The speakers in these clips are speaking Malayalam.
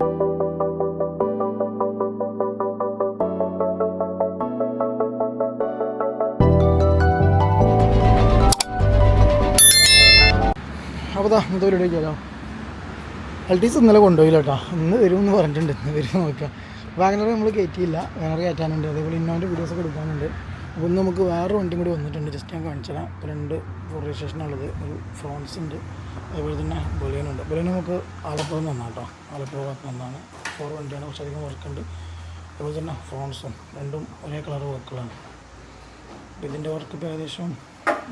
അപ്പോൾ എസ് ഇന്നലെ കൊണ്ടുപോയില്ല കേട്ടോ. ഇന്ന് വരുമെന്ന് പറഞ്ഞിട്ടുണ്ട്. ഇന്ന് വരും നോക്കാം വാഗനർ നമ്മൾ കയറ്റിയില്ല വാഗനർ കയറ്റാനുണ്ട് അതേപോലെ ഇന്നോന്റെ വീഡിയോസൊക്കെ എടുക്കാനുണ്ട്. അപ്പോൾ നമുക്ക് വേറെ വണ്ടിയും കൂടി വന്നിട്ടുണ്ട്. ജസ്റ്റ് ഞാൻ കാണിച്ചു തരാം ഇപ്പോൾ രണ്ട് ഫോർ രജിസ്ട്രേഷനുള്ളത് ഒരു ഫ്രോൺസ് ഉണ്ട്. അതുപോലെ തന്നെ ബൊലേനുണ്ട് ബൊലേൻ നമുക്ക് ആലപ്പുഴ നിന്ന് കേട്ടോ. ആലപ്പുഴ നിന്നാണ്. ഫോർ വണ്ടിയാണ്. കുറച്ച് അധികം വർക്കുണ്ട് അതുപോലെ തന്നെ ഫ്രോൺസും. രണ്ടും ഒരേ കളർ വർക്കുകളാണ് അപ്പോൾ ഇതിന്റെ വർക്ക് ഇപ്പോൾ ഏകദേശം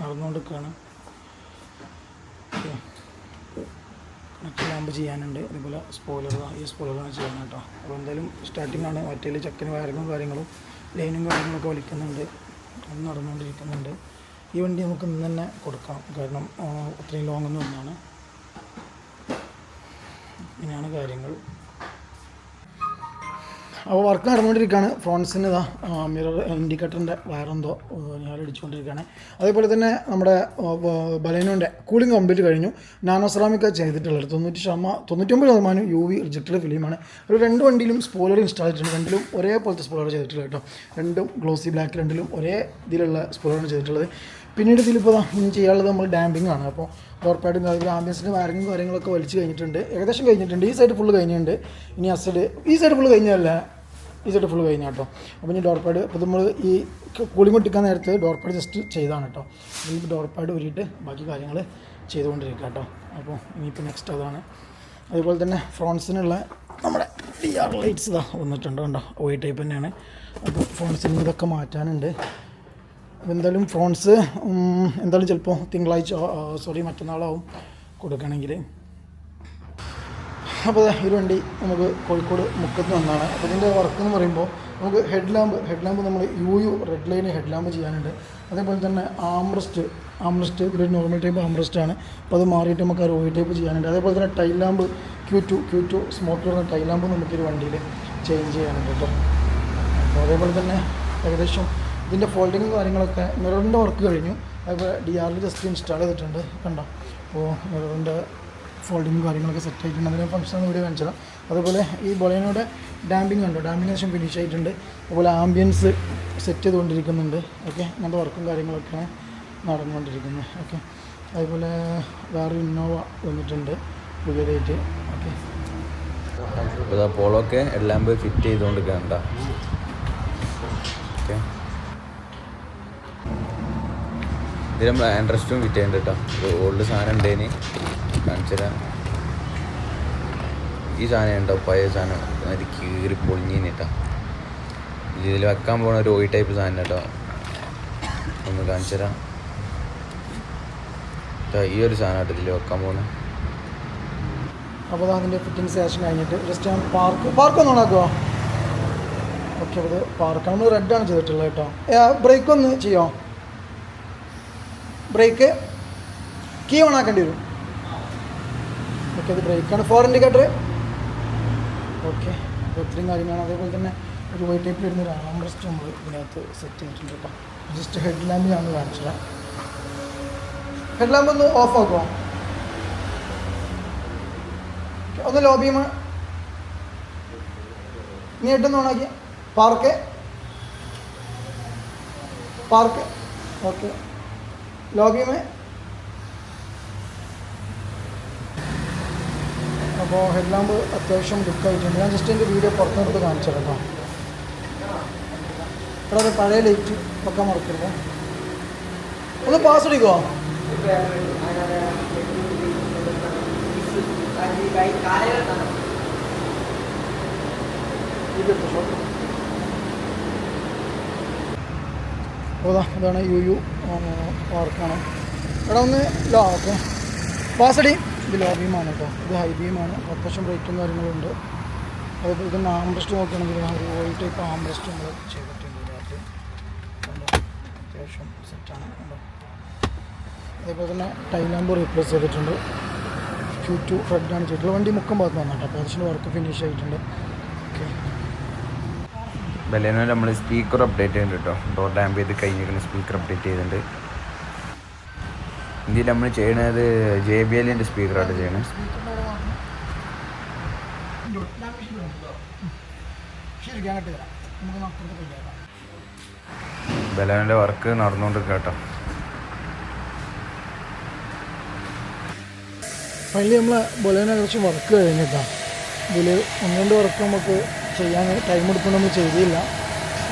നടന്നുകൊണ്ടിരിക്കുകയാണ്. കണക്ട് ലാമ്പ് ചെയ്യാനുണ്ട്. അതുപോലെ സ്പോയിലർ ഈ സ്പോയിലറാണ് ചെയ്യാൻ കേട്ടോ. അപ്പോൾ എന്തായാലും സ്റ്റാർട്ടിങ്ങാണ് മറ്റേ ചക്കന് വയറിങ്ങും കാര്യങ്ങളും ലൈനും കാര്യങ്ങളൊക്കെ വലിക്കുന്നുണ്ട്. അത് നടന്നുകൊണ്ടിരിക്കുന്നുണ്ട്. ഈ വണ്ടി നമുക്ക് ഇന്ന് തന്നെ കൊടുക്കാം. കാരണം ഇത്രയും അത്രയും ഒന്നാണ് ഇങ്ങനെയാണ് കാര്യങ്ങൾ. അപ്പോൾ വർക്ക് നടന്നുകൊണ്ടിരിക്കുകയാണ്. ഫ്രോൺസിന് ഇതാ മിറർ ഇൻഡിക്കേറ്ററിന്റെ വയറെന്തോ ഞാൻ അടിച്ചുകൊണ്ടിരിക്കുകയാണ്. അതേപോലെ തന്നെ നമ്മുടെ ബലേനോന്റെ കൂളിംഗ് കംപ്ലീറ്റ് കഴിഞ്ഞു. നാനോ സെറാമിക് ചെയ്തിട്ടുള്ളത്. തൊണ്ണൂറ്റി ശതമാനം തൊണ്ണൂറ്റൊമ്പത് ശതമാനം യു വി റിജക്റ്റഡ് ഫിലിമാണ് ഒരു രണ്ട് വണ്ടിയിലും സ്പോയിലർ ഇൻസ്റ്റാൾ ചെയ്തിട്ടുണ്ട്. രണ്ടിലും ഒരേ പോലത്തെ സ്പോയിലർ ചെയ്തിട്ടുള്ളത് കേട്ടോ. രണ്ടും ഗ്ലോസി ബ്ലാക്ക് രണ്ടിലും ഒരേ ഇതിലുള്ള സ്പോയിലറാണ് ചെയ്തിട്ടുള്ളത്. പിന്നീട് ഇതിലിപ്പോൾ ഇനി ചെയ്യാനുള്ളത് നമ്മൾ ഡാമ്പിംഗ് ആണ്. അപ്പോൾ ഡോർ പാഡും അതുപോലെ ആംബിയൻസിന്റെ വയറിങ്ങും കാര്യങ്ങളൊക്കെ വലിച്ചു കഴിഞ്ഞിട്ടുണ്ട്. ഏകദേശം കഴിഞ്ഞിട്ടുണ്ട്. ഈ സൈഡ് ഫുള്ള് കഴിഞ്ഞിട്ടുണ്ട്. ഇനി അസഡ് ഈ സൈഡ് ഫുള്ള് കഴിഞ്ഞതല്ല. ഈ ഫുൾ കഴിഞ്ഞ കേട്ടോ. അപ്പോൾ ഇനി ഡോർ പാഡ് അപ്പോൾ നമ്മൾ ഈ കൂളിംഗ് ഒട്ടിക്കാൻ നേരത്തെ ഡോർ പാഡ് ജസ്റ്റ് ചെയ്താണ് കേട്ടോ. ഈ ഡോർ പാഡ് ഊരിയിട്ട് ബാക്കി കാര്യങ്ങൾ ചെയ്തുകൊണ്ടിരിക്കുക കേട്ടോ. അപ്പോൾ ഇനിയിപ്പോൾ നെക്സ്റ്റ് അതാണ്. അതുപോലെ തന്നെ ഫ്രോൺസിനുള്ള നമ്മുടെ ഡി ആർ ലൈറ്റ്സ് ഇതാ വന്നിട്ടുണ്ട് കണ്ടോ. ഒ ടൈപ്പ് തന്നെയാണ്. അപ്പോൾ ഫ്രോൺസിന് ഇതൊക്കെ മാറ്റാനുണ്ട്. എന്തായാലും ഫ്രോൺസ് എന്തായാലും ചിലപ്പോൾ തിങ്കളാഴ്ച സോറി മറ്റന്നാളാവും കൊടുക്കണമെങ്കിൽ അപ്പോൾ ഈ വണ്ടി നമുക്ക് കോഴിക്കോട് മുക്കത്ത് നിന്നാണ്. അപ്പോൾ ഇതിന്റെ വർക്ക് എന്ന് പറയുമ്പോൾ നമുക്ക് ഹെഡ് ലാമ്പ് ഹെഡ് ലാമ്പ് നമ്മൾ U U red line head lamp ചെയ്യാനുണ്ട്. അതേപോലെ തന്നെ ആംറസ്റ്റ് ആംറസ്റ്റ് ഒരു നോർമൽ ടൈപ്പ് ആംറസ്റ്റ് ആണ്. അപ്പോൾ അത് മാറിയിട്ട് നമുക്ക് ആ റോയി ടൈപ്പ് ചെയ്യാനുണ്ട്. അതേപോലെ തന്നെ tail lamp Q two Q two smoke വരുന്ന ടൈൽ ലാമ്പ് നമുക്ക് ഈ വണ്ടിയിൽ ചേഞ്ച് ചെയ്യാനുണ്ട് കേട്ടോ അപ്പോൾ അതേപോലെ തന്നെ ഏകദേശം ഇതിന്റെ ഫോൾഡിങ്ങും കാര്യങ്ങളൊക്കെ മിററിന്റെ വർക്ക് കഴിഞ്ഞു. അതുപോലെ ഡി ആറിൽ ജസ്റ്റ് ഇൻസ്റ്റാൾ ചെയ്തിട്ടുണ്ട്. കണ്ടോ? അപ്പോൾ മിററിന്റെ ഫോൾഡിങ്ങും കാര്യങ്ങളൊക്കെ സെറ്റ് ആയിട്ടുണ്ട്. അതിന്റെ ഫംഗ്ഷൻ വീഡിയോ കാണിച്ചതാണ് അതുപോലെ ഈ ബൊളേനോടെ ഡാമ്പിങ് ഉണ്ടോ ഡാമ്പിനേഷൻ ഫിനിഷ് ആയിട്ടുണ്ട്. അതുപോലെ ആംബിയൻസ് സെറ്റ് ചെയ്തുകൊണ്ടിരിക്കുന്നുണ്ട്. ഓക്കെ അങ്ങനത്തെ വർക്കും കാര്യങ്ങളൊക്കെ നടന്നുകൊണ്ടിരിക്കുന്നത്. ഓക്കെ അതുപോലെ വേറെ ഇന്നോവ വന്നിട്ടുണ്ട്. പുതിയതായിട്ട് ഓക്കെ പോളൊക്കെ എല്ലാം പോയി ഫിറ്റ് ചെയ്തുകൊണ്ടിരിക്കണ്ട ഓക്കെ ഇതിൽ നമ്മൾ ആൻഡ്രസ്റ്റും ഫിറ്റ് ചെയ്യുന്നുണ്ട് കേട്ടോ. ഓൾഡ് സാധനം ഉണ്ടേന്. കാണിച്ചുതരാം. ഈ സാധനം ഉണ്ടോ പഴയ സാധനം. അത് കീറി പൊളിഞ്ഞിന് കേട്ടോ ഇതിൽ വെക്കാൻ പോണ ഒരു ഓയി ടൈപ്പ് സാധനം കേട്ടോ ഒന്ന് കാണിച്ചുതരാം. ഈ ഒരു സാധനം കേട്ടോ ഇതിൽ വെക്കാൻ പോണേ? അപ്പോൾ അത് അതിന്റെ ഫിറ്റിംഗ് സെഷൻ കഴിഞ്ഞിട്ട് ജസ്റ്റ് ഞാൻ പാർക്ക് പാർക്ക് ഒന്ന് ഓണാക്കുമോ ഓക്കെ അത് പാർക്ക് നമ്മൾ റെഡാണ് ചെയ്തിട്ടുള്ളത് കേട്ടോ. ബ്രേക്ക് ഒന്ന് ചെയ്യോ? ബ്രേക്ക് കീ ഓൺ ആക്കേണ്ടി വരും. ഓക്കെ അത് ബ്രേക്കാണ് ഫോർ ഇൻഡിക്കേറ്റർ ഓക്കെ അപ്പോൾ ഇത്രയും കാര്യങ്ങളാണ്. അതേപോലെ തന്നെ ഒരു വൈറ്റ് ടൈപ്പിൽ വരുന്ന ഒരു ആംബ്രസ്റ്റ് നമ്മൾ ഇതിനകത്ത് സെറ്റ് ചെയ്തിട്ടുണ്ട് കേട്ടോ. ജസ്റ്റ് ഹെഡ് ലാമ്പ് ഞാൻ കാണിച്ചത് ഹെഡ് ലാമ്പ് ഒന്ന് ഓഫ് ആക്കുമോ ഒന്ന് ലോബിയും നീ എട്ടൊന്ന് ഓണാക്കി പാർക്ക് പാർക്ക് ഓക്കെ ലോബിയുമേ അപ്പോൾ ഹെഡ്ലാമ്പ് അത്യാവശ്യം ലുക്കായിട്ടുണ്ട് ഞാൻ ജസ്റ്റ് എന്റെ വീഡിയോ പുറത്തെടുത്ത് കാണിച്ചു കേട്ടോ. ഇവിടെ അത് പഴയ ലൈറ്റ് ഒക്കെ മറക്കരുത്. ഒന്ന് പാസ് അടിക്കുമോ അതാണ് യു യു വർക്കാണ് ഇവിടെ ഒന്ന് ലോ ഓക്കെ പാസടി ഇത് ലോ ബീമാണ് കേട്ടോ ഇത് ഹൈ ബീമാണ് അത്യാവശ്യം ബ്രേക്കും കാര്യങ്ങളുണ്ട്. അതേപോലെ തന്നെ ആംബ്രസ്റ്റ് നോക്കുകയാണെങ്കിൽ ഒരു ഓയിൽ ടൈപ്പ് ആംബ്രസ്റ്റ് നമ്മൾ ചെയ്തിട്ടുണ്ട് ഇതിനകത്ത്? അത്യാവശ്യം സെറ്റാണ് അതേപോലെ തന്നെ ടൈലാമ്പ് റീപ്ലേസ് ചെയ്തിട്ടുണ്ട്. ക്യൂ ടു റെഡാണ് ചെയ്തിട്ടുള്ളത്. വണ്ടി മുക്കം ഭാഗത്ത് വന്നിട്ട്. അപ്പോൾ അതിന്റെ വർക്ക് ഫിനിഷ് ആയിട്ടുണ്ട്. ഓക്കെ ബലേനോ നമ്മൾ സ്പീക്കർ അപ്ഡേറ്റ് ചെയ്യുന്നുണ്ട് കേട്ടോ ഡോർ ഡാമ്പ് ചെയ്ത് കഴിഞ്ഞിരിക്കുന്ന. സ്പീക്കർ അപ്ഡേറ്റ് ചെയ്തിട്ടുണ്ട്. ഇതിൽ നമ്മൾ ചെയ്യണത് ജെ ബി എല്ലിന്റെ സ്പീക്കറാണ് പോയിക്കാം ബലാന്റെ വർക്ക് നടന്നുകൊണ്ട് കേട്ടോ. ഫൈനലി നമ്മൾ ബൊലേനെ കുറച്ച് വർക്ക് കഴിഞ്ഞിട്ടാണ് ഇതിൽ ഒന്ന് രണ്ട് വർക്ക് നമുക്ക് ചെയ്യാൻ ടൈം എടുക്കൊണ്ട് നമ്മൾ ചെയ്തില്ല.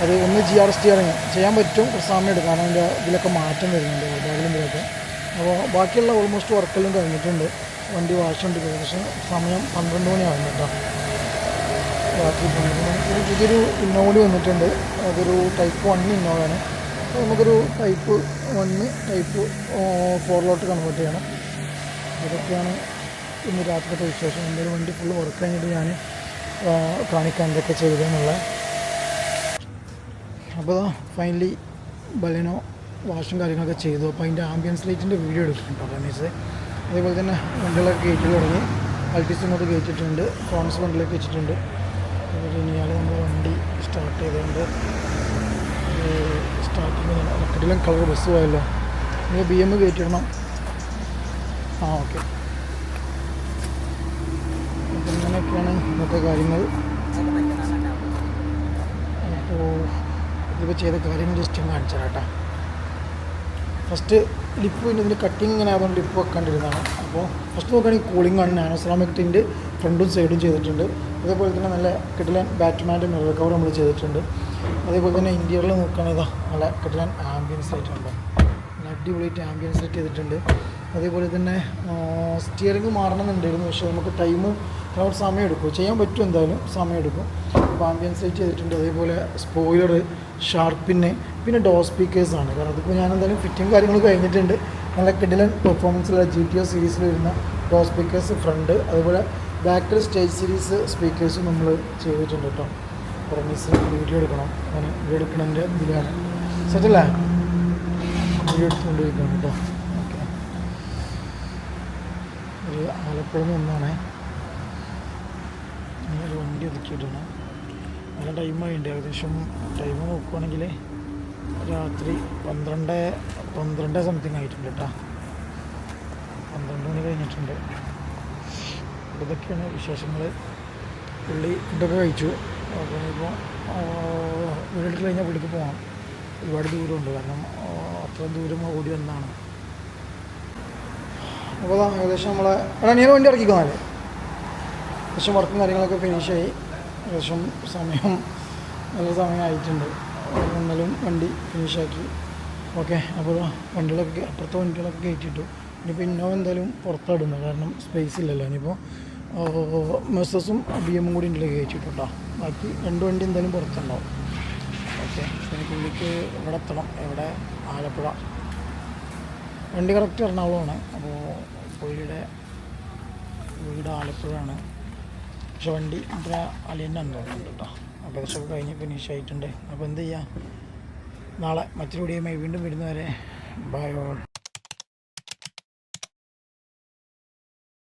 അത് ഒന്ന് ജി ആർ എസ് ടി ഇറങ്ങി. ചെയ്യാൻ പറ്റും കുറച്ച് സമയം എടുക്കും. കാരണം അതിന്റെ ഇതിലൊക്കെ മാറ്റം വരുന്നുണ്ട് ഒരുപാടിലും ഇതിലൊക്കെ. അപ്പോൾ ബാക്കിയുള്ള ഓൾമോസ്റ്റ് വർക്കെല്ലാം കഴിഞ്ഞിട്ടുണ്ട്. വണ്ടി വാഷ് ഉണ്ട്. ഏകദേശം സമയം പന്ത്രണ്ട് മണിയാകുന്നുണ്ടോ ബാക്കി പന്ത്രണ്ട് മണി. പുതിയൊരു ഇന്നോവയിൽ വന്നിട്ടുണ്ട്. അതൊരു ടൈപ്പ് വൺ ഇന്നോവയാണ് അപ്പോൾ നമുക്കൊരു ടൈപ്പ് വണ്ണ് ടൈപ്പ് ഫോറിലോട്ട് കൺവേർട്ട് ചെയ്യണം. ഇതൊക്കെയാണ് ഇന്ന് രാത്രിത്തെ വിശേഷം. എന്റെ ഒരു വണ്ടി ഫുള്ള് വർക്ക് കഴിഞ്ഞിട്ട് ഞാൻ കാണിക്കാൻ എന്തൊക്കെ ചെയ്തതെന്നുള്ള അപ്പോൾ ഫൈനലി ബലനോ വാഷും കാര്യങ്ങളൊക്കെ ചെയ്തു. അപ്പോൾ അതിന്റെ ആംബിയൻസ് ലൈറ്റിന്റെ വീഡിയോ എടുക്കുന്നുണ്ട് റമീസ് അതേപോലെ തന്നെ വണ്ടികളൊക്കെ കയറ്റി തുടങ്ങി. അൾട്ടിസ് ഇങ്ങോട്ട് കയറ്റിയിട്ടുണ്ട്. ഫോൺസ് വണ്ടിയിലേക്ക് വെച്ചിട്ടുണ്ട്. അതുപോലെ ഇനിയാൾ നമ്മൾ വണ്ടി സ്റ്റാർട്ട് ചെയ്തുകൊണ്ട് സ്റ്റാർട്ടിങ് കിടിലം കളർ ബസ് പോയല്ലോ ഇനി ബി എം കയറ്റിയിടണം. ആ ഓക്കെ അപ്പം ഇന്നത്തെ കാര്യങ്ങൾ. അപ്പോൾ ഇതിപ്പോൾ ചെയ്ത കാര്യങ്ങൾ ജസ്റ്റ് ഒന്ന് കാണിച്ചു തരാം കേട്ടോ. ഫസ്റ്റ് ലിപ്പ് പിന്നെ ഇതിന്റെ കട്ടിങ് ഇങ്ങനെ ആയതുകൊണ്ട് ലിപ്പ് വെക്കേണ്ടിരുന്നതാണ്. അപ്പോൾ ഫസ്റ്റ് നോക്കുകയാണെങ്കിൽ കൂളിംഗ് ആണ്. നാനോസറാമിക് ടിന്റെ ഫ്രണ്ടും സൈഡും ചെയ്തിട്ടുണ്ട്. അതേപോലെ തന്നെ നല്ല കിട്ടിലൻ ബാറ്റ്മാന്റെ മിറർ കവർ നമ്മൾ ചെയ്തിട്ടുണ്ട്. അതേപോലെ തന്നെ ഇന്ത്യയിൽ നോക്കുകയാണെങ്കിൽ ഇതാ നല്ല കിട്ടിലൻ ആംബിയൻസ് ആയിട്ടുണ്ട് നല്ല അടിപൊളിയായിട്ട് ആംബിയൻസ് സെറ്റ് ചെയ്തിട്ടുണ്ട്. അതേപോലെ തന്നെ സ്റ്റിയറിംഗ് മാറണമെന്നുണ്ടായിരുന്നു. പക്ഷേ നമുക്ക് ടൈം കുറച്ച് സമയം എടുക്കും. ചെയ്യാൻ പറ്റും എന്തായാലും സമയം എടുക്കും. അപ്പോൾ ആംബിയൻസ് സെറ്റ് ചെയ്തിട്ടുണ്ട്. അതേപോലെ സ്പോയിലർ ഷാർപ്പിന് പിന്നെ ഡോർ സ്പീക്കേഴ്സാണ്. കാരണം അതിപ്പോൾ ഞാൻ എന്തായാലും ഫിറ്റിംഗ് കാര്യങ്ങൾ കഴിഞ്ഞിട്ടുണ്ട്. നല്ല കിടിലൻ പെർഫോമൻസിലുള്ള ജി ടി ഒ സീരീസിൽ വരുന്ന ഡോർ സ്പീക്കേഴ്സ് ഫ്രണ്ട് അതുപോലെ ബാക്കിൽ സ്റ്റേജ് സീരീസ് സ്പീക്കേഴ്സും നമ്മൾ ചെയ്തിട്ടുണ്ട് കേട്ടോ പ്രമീസ് വീഡിയോ എടുക്കണം. ഞാൻ വീഡിയോ എടുക്കണതിന്റെ ഇതിലാണ്. സെറ്റല്ലേ വീഡിയോ എടുത്തുകൊണ്ടിരിക്കണം കേട്ടോ ഓക്കെ ഒരു ആലപ്പുഴ നിന്നാണേ ഒരു വണ്ടി ഒതുക്കിയിട്ടാണ് നല്ല ടൈമായിട്ടുണ്ട് ഏകദേശം ടൈം നോക്കുവാണെങ്കിൽ രാത്രി പന്ത്രണ്ട് പന്ത്രണ്ട് സംതിങ് ആയിട്ടുണ്ട് കേട്ടോ പന്ത്രണ്ട് മണി കഴിഞ്ഞിട്ടുണ്ട്. ഇതൊക്കെയാണ് വിശേഷങ്ങൾ പുള്ളി ഫുഡൊക്കെ കഴിച്ചു. അപ്പോൾ ഇപ്പോൾ വീടെടുത്ത് കഴിഞ്ഞാൽ പുള്ളിക്ക് പോകണം ഒരുപാട് ദൂരമുണ്ട്. കാരണം അത്ര ദൂരം ഓടി വന്നാണ്. അപ്പോൾ ഏകദേശം നമ്മളെ നീ വണ്ടി ഇറക്കിക്കോന്നാലേ ഏകദേശം വർക്കും കാര്യങ്ങളൊക്കെ ഫിനിഷായി ഏകദേശം സമയം നല്ല സമയമായിട്ടുണ്ട്. എന്നാലും വണ്ടി ഫിനിഷാക്കി ഓക്കെ അപ്പോൾ വണ്ടികളൊക്കെ അപ്പുറത്തെ വണ്ടികളൊക്കെ കയറ്റിയിട്ടു. ഇനിയിപ്പോൾ ഇന്നോവ എന്തായാലും പുറത്തിടുന്നു. കാരണം സ്പേസ് ഇല്ലല്ലോ. ഇനിയിപ്പോൾ മെസ്സസും ബി എമ്മും കൂടി ഇന്നലെ കയറ്റിയിട്ടുണ്ടോ? ബാക്കി രണ്ട് വണ്ടി എന്തായാലും പുറത്തുണ്ടാവും. ഓക്കെ എനിക്ക് ഉള്ളിക്ക് ഇവിടെ എത്തണം. എവിടെ ആലപ്പുഴ. വണ്ടി കറക്റ്റ് എറണാകുളമാണ്. അപ്പോൾ പുള്ളിയുടെ വീട് ആലപ്പുഴയാണ്. പക്ഷെ വണ്ടി അത്ര അലിയന്നാന്ന് തോന്നുന്നുണ്ട് കേട്ടോ. ഏകദേശമൊക്കെ കഴിഞ്ഞ് ഫിനിഷ് ആയിട്ടുണ്ട്. അപ്പോൾ എന്ത് ചെയ്യാം? നാളെ മറ്റൊരു വീഡിയോയുമായി വീണ്ടും വരുന്നവരെ ബൈ